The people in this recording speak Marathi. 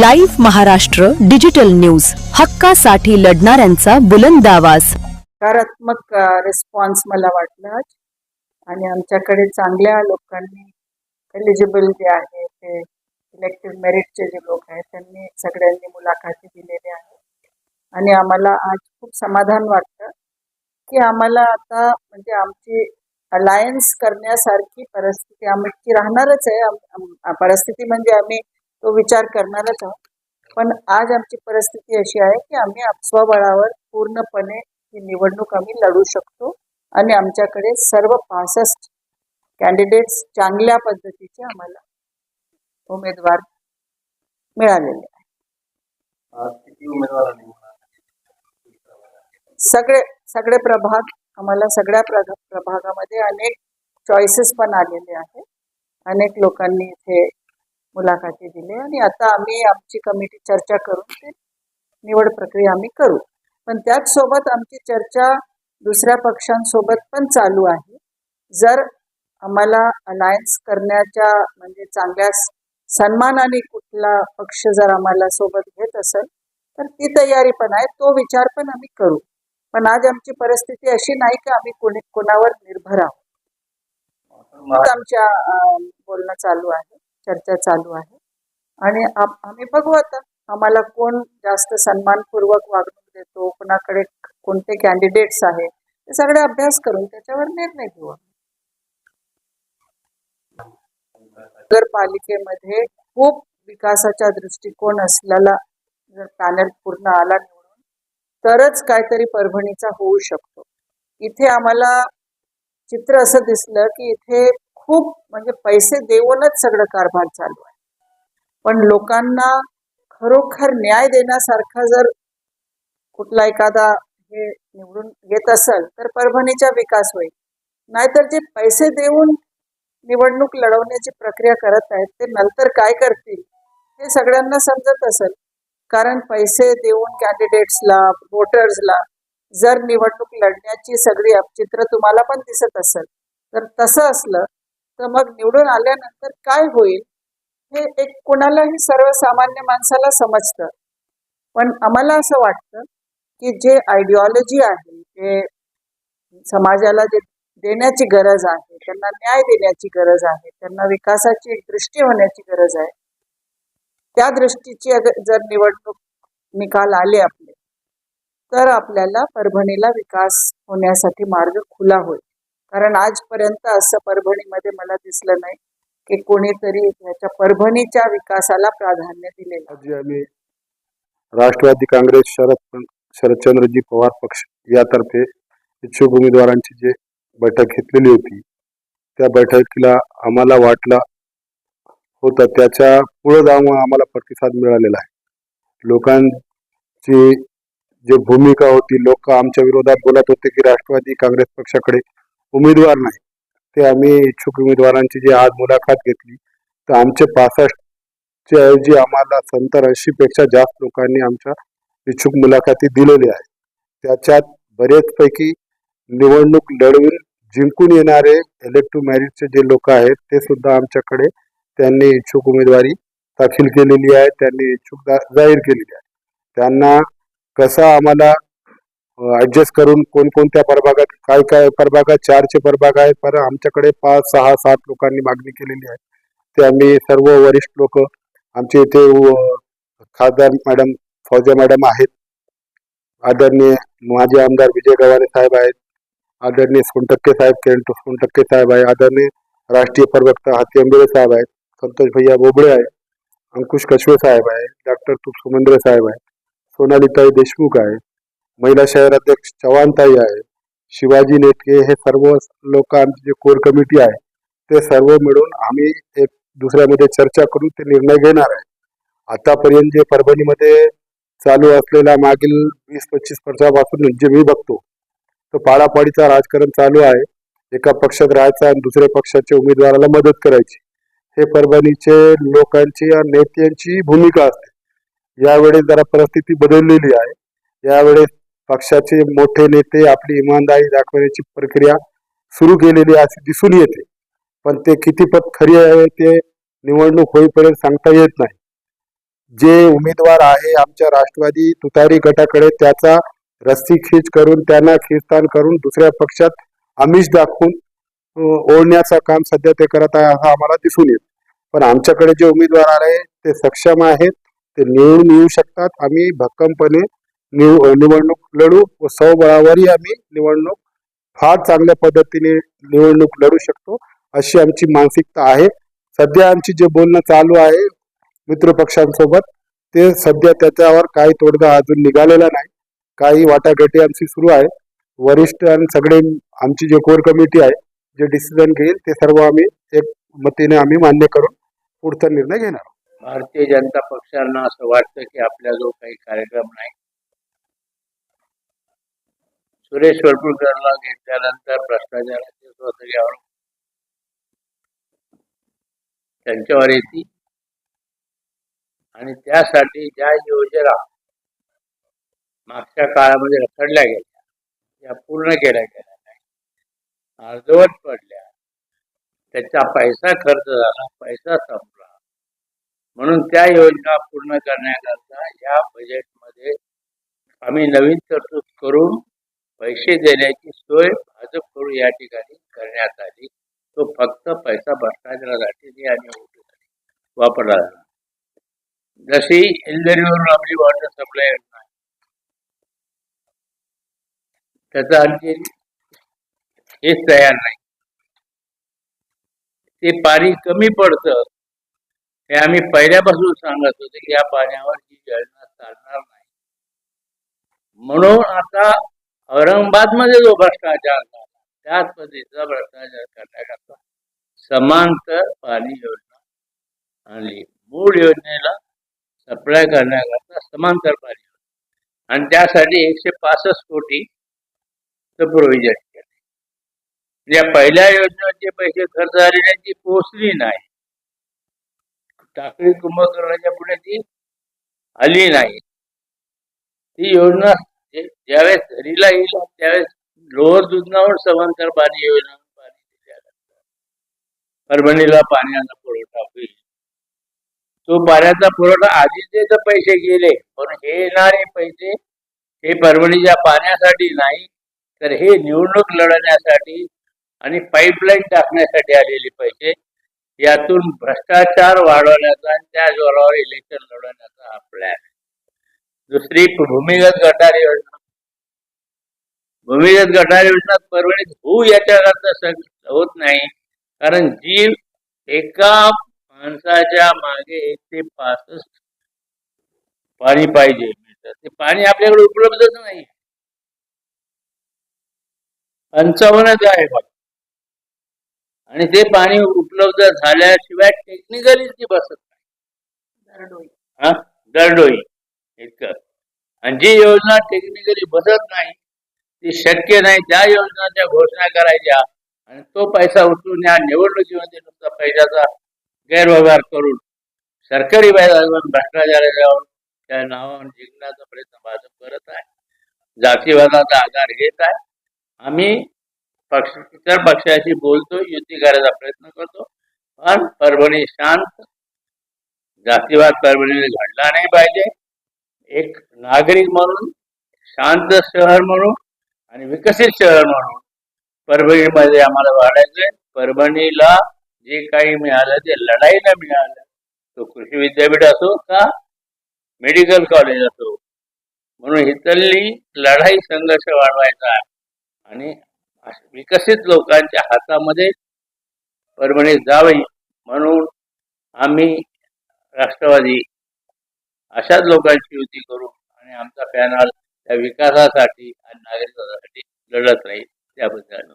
Live Maharashtra digital news. हक्कासाठी लढणाऱ्यांचा बुलंद आवाज. सकारात्मक रिस्पॉन्स मला वाटला. आणि आमच्याकडे चांगल्या लोकांनी एलिजिबल जे आहे ते इलेक्टिव्ह मेरिटचे जे लोक आहेत त्यांनी सगळ्यांनी मुलाखती दिलेल्या आहेत. आणि आम्हाला आज खूप समाधान वाटतं की आम्हाला आता म्हणजे आमची अलायन्स करण्यासारखी परिस्थिती आमची राहणारच आहे. परिस्थिती म्हणजे आम्ही तो विचार करणारच आहोत. पण आज आमची परिस्थिती अशी आहे की आम्ही स्वबळावर पूर्णपणे ही निवडणूक आम्ही लढू शकतो आणि आमच्याकडे सर्व पासष्ट कॅन्डिडेट्स चांगल्या पद्धतीचे आम्हाला उमेदवार मिळालेले आहेत. उमेदवारांनी सगळे सगळे प्रभाग आम्हाला सगळ्या प्रभागामध्ये अनेक चॉईसेस पण आलेले आहेत. अनेक लोकांनी इथे मुलाखती दिले आणि आता आम्ही आमची कमिटी चर्चा करून ते निवड प्रक्रिया आम्ही करू. पण त्याचसोबत आमची चर्चा दुसऱ्या पक्षांसोबत पण चालू आहे. जर आम्हाला अलायन्स करण्याच्या म्हणजे चांगल्या सन्मानाने कुठला पक्ष जर आम्हाला सोबत घेत असेल तर ती तयारी पण आहे. तो विचार पण आम्ही करू. पण आज आमची परिस्थिती अशी नाही की आम्ही कोणी कोणावर निर्भर आहोत. आमच्या बोलणं चालू आहे. चर्चा चालू आहे. आणि आम्ही बघू आता. आम्हाला कोण जास्त सन्मानपूर्वक वागणूक देतो कोणाकडे कोणते कॅन्डिडेट्स आहे ते सगळे अभ्यास करून त्याच्यावर निर्णय घेऊ नगरपालिकेमध्ये खूप विकासाचा दृष्टिकोन असलेला जर पॅनल पूर्ण आला निवडून तरच काहीतरी परभणीचा होऊ शकतो. इथे आम्हाला चित्र असं दिसलं की इथे खूप म्हणजे पैसे देऊनच सगळं कारभार चालू आहे. पण लोकांना खरोखर न्याय देण्यासारखा जर कुठला एखादा हे निवडून येत असेल तर परभणीचा विकास होईल. नाहीतर जे पैसे देऊन निवडणूक लढवण्याची प्रक्रिया करत आहेत ते नंतर काय करतील हे सगळ्यांना समजत असेल. कारण पैसे देऊन कॅन्डिडेट्सला वोटर्सला जर निवडणूक लढण्याची सगळी चित्र तुम्हाला पण दिसत असेल तर तसं असलं तर मग निवडून आल्यानंतर काय होईल? हे एक कोणालाही सर्वसामान्य माणसाला समजतं. पण आम्हाला असं वाटतं की जे आयडिओलॉजी आहे जे समाजाला जे देण्याची गरज आहे त्यांना न्याय देण्याची गरज आहे त्यांना विकासाची एक दृष्टी होण्याची गरज आहे त्या दृष्टीची जर निवडणूक निकाल आले आपले तर आपल्याला परभणीला विकास होण्यासाठी मार्ग खुला होईल. कारण आजपर्यंत असं परभणीमध्ये मला दिसलं नाही की कोणीतरी ह्याच्या परभणीच्या विकासाला प्राधान्य दिलेलं आहे. आम्ही राष्ट्रवादी काँग्रेस शरद शरदचंद्रजी पवार पक्ष यातर्फे इच्छुक उमेदवारांची जे बैठक घेतलेली होती त्या बैठकीला आम्हाला वाटला होता त्याच्या पुढे जाऊन आम्हाला प्रतिसाद मिळालेला आहे लोकांची जे भूमिका होती लोक आमच्या विरोधात बोलत होते की राष्ट्रवादी काँग्रेस पक्षाकडे उमेदवार नाही. ते आम्ही इच्छुक उमेदवारांची जी आज मुलाखत घेतली तर आमचे पासष्टच्या ऐवजी आम्हाला सत्तर ऐंशी पेक्षा जास्त लोकांनी आमच्या इच्छुक मुलाखती दिलेल्या आहेत. त्याच्यात बरेचपैकी निवडणूक लढवून जिंकून येणारे इलेक्टिव्ह मॅरिटचे जे लोक आहेत ते सुद्धा आमच्याकडे त्यांनी इच्छुक उमेदवारी दाखल केलेली आहे त्यांनी इच्छुक जाहीर केलेली आहे. त्यांना कसा आम्हाला ऍडजस्ट करून कोणकोणत्या प्रभागात काय काय प्रभागात चारचे प्रभाग आहेत. पर आमच्याकडे पाच सहा सात लोकांनी मागणी केलेली आहे. ते आम्ही सर्व वरिष्ठ लोक आमचे इथे खासदार मॅडम फौजा मॅडम आहेत. आदरणीय माजी आमदार विजय गव्हाणे साहेब आहेत. आदरणीय सोनटक्के साहेब किरण सोनटक्के साहेब आहे आदरणीय राष्ट्रीय प्रवक्ता हाती अंबेरे साहेब आहेत. संतोष भैया बोबळे आहे अंकुश कछवे साहेब आहे डॉक्टर तुप सुमेंद्र साहेब आहे सोनालीताई देशमुख आहे महिला शहर अध्यक्ष चव्हाणताई आहे. शिवाजी नेटके हे सर्व लोक आमची जे कोर कमिटी आहे ते सर्व मिळून आम्ही एक दुसऱ्यामध्ये चर्चा करून ते निर्णय घेणार आहे. आतापर्यंत जे परभणीमध्ये चालू असलेला मागील वीस पंचवीस वर्षापासून जे मी बघतो तो पाडापाडीचा राजकारण चालू आहे. एका पक्षात राहायचा आणि दुसऱ्या पक्षाच्या उमेदवाराला मदत करायची. हे परभणीचे लोकांची या नेत्यांची भूमिका असते. यावेळेस जरा परिस्थिती बदललेली आहे. यावेळेस पक्षाचे मोठे नेते आपली इमानदारी दाखवण्याची प्रक्रिया सुरू केलेली असे दिसून येते. पण ते कितीपत खरी आहे ते निवडणूक होईपर्यंत सांगता येत नाही. जे उमेदवार आहे आमच्या राष्ट्रवादी तुतारी गटाकडे त्याचा रस्सी खीच करून त्यांना खिस्तान करून दुसऱ्या पक्षात आमिष दाखवून ओढण्याचं काम सध्या ते करत आहे असं आम्हाला दिसून येत. पण आमच्याकडे जे उमेदवार आहे ते सक्षम आहेत ते निवडून येऊ शकतात. आम्ही भक्कमपणे निव निवडणूक लढू व स्वबळावरही आम्ही निवडणूक फार चांगल्या पद्धतीने निवडणूक लढू शकतो अशी आमची मानसिकता आहे. सध्या आमची जे बोलणं चालू आहे मित्रपक्षांसोबत ते सध्या त्याच्यावर काही तोडगा अजून निघालेला नाही. काही वाटाघाटी आमची सुरू आहे. वरिष्ठ आणि सगळे आमची जे कोर कमिटी आहे जे डिसिजन घेईल ते सर्व आम्ही एक मतीने आम्ही मान्य करून पुढचा निर्णय घेणार आहोत. भारतीय जनता पक्षांना असं वाटतं की आपला जो काही कार्यक्रम नाही सुरेश वरपुडकरला घेतल्यानंतर भ्रष्टाचाराचे घ्यावं. त्यांच्यावर येते आणि त्यासाठी ज्या योजना मागच्या काळामध्ये रखडल्या गेल्या त्या पूर्ण केल्या गेल्या नाही. अर्धवट पडल्या. त्याचा पैसा खर्च झाला पैसा संपला. म्हणून त्या योजना पूर्ण करण्याकरता या बजेटमध्ये आम्ही नवीन तरतूद करून पैसे देण्याची सोय भाजपकडून या ठिकाणी करण्यात आली. तो फक्त पैसा भ्रष्टाचारासाठी आणि वापरला जाणार जशी इंदरीवरून आपली वॉटर सप्लाय योजना त्याचा आणखी हेच तयार नाही. ते पाणी कमी पडतं हे आम्ही पहिल्यापासून सांगत होतो की या पाण्यावर ही योजना चालणार नाही. म्हणून आता औरंगाबादमध्ये जो भ्रष्टाचार झाला त्याच पद्धतीचा भ्रष्टाचार करण्याकरता समांतर पाणी योजना आणली मूळ योजनेला सप्लाय करण्याकरता समांतर पाणी योजना. आणि त्यासाठी एकशे पासष्ट कोटी प्रोव्हिजन केले. म्हणजे या पहिल्या योजनेचे पैसे खर्च झाले ती पोचली नाही. टाकळी कुंभकर्णाच्या पुढे ती आली नाही. ती योजना ज्यावेळेस रीला येईल त्यावेळेस लोहर दुधनावर समांतर पाणी योजना पाणी परभणीला पाण्याचा पुरवठा होईल. तो पाण्याचा पुरवठा आधीचे तर पैसे गेले. पण हे येणारे पैसे हे परभणीच्या पाण्यासाठी नाही तर हे निवडणूक लढवण्यासाठी आणि पाईपलाईन टाकण्यासाठी आलेले पैसे यातून भ्रष्टाचार वाढवण्याचा आणि त्या जोरावर इलेक्शन लढवण्याचा हा प्लॅन आहे. दुसरी भूमिगत गटार योजना. भूमिगत गटार योजना परभणीत होऊ याच्याकरता होत नाही. कारण जी एका माणसाच्या मागे एक ते पासष्ट पाणी पाहिजे. ते पाणी आपल्याकडे उपलब्धच नाही. पंचावन्नच आहे आणि ते पाणी उपलब्ध झाल्याशिवाय टेक्निकली ती बसत नाही. हा? दरडोई. इतकं. आणि जी योजना टेक्निकली बसत नाही ती शक्य नाही त्या योजनाच्या घोषणा करायच्या आणि तो पैसा उचलून या निवडणुकीमध्ये नुसता पैशाचा गैरव्यवहार करून सरकारी पैशावर भ्रष्टाचाराच्या त्या नावावर जिंकण्याचा प्रयत्न भाजप करत आहे. जातीवादाचा आधार घेत आहे. आम्ही पक्ष इतर पक्षाशी बोलतो युती करायचा प्रयत्न करतो पण परभणी शांत जातीवाद परभणीने घडला नाही पाहिजे. एक नागरिक म्हणून शांत शहर म्हणून आणि विकसित शहर म्हणून. परभणीमध्ये आम्हाला वाढायचंय. परभणीला जे काही मिळालं ते लढाईला मिळालं तो कृषी विद्यापीठ असो का मेडिकल कॉलेज असो. म्हणून इथली लढाई संघर्ष वाढवायचा आणि विकसित लोकांच्या हातामध्ये परभणी जावी म्हणून आम्ही राष्ट्रवादी अशाच लोकांची युती करू आणि आमचा पॅनल त्या विकासासाठी आणि नागरिकांसाठी लढत राहील. त्याबद्दल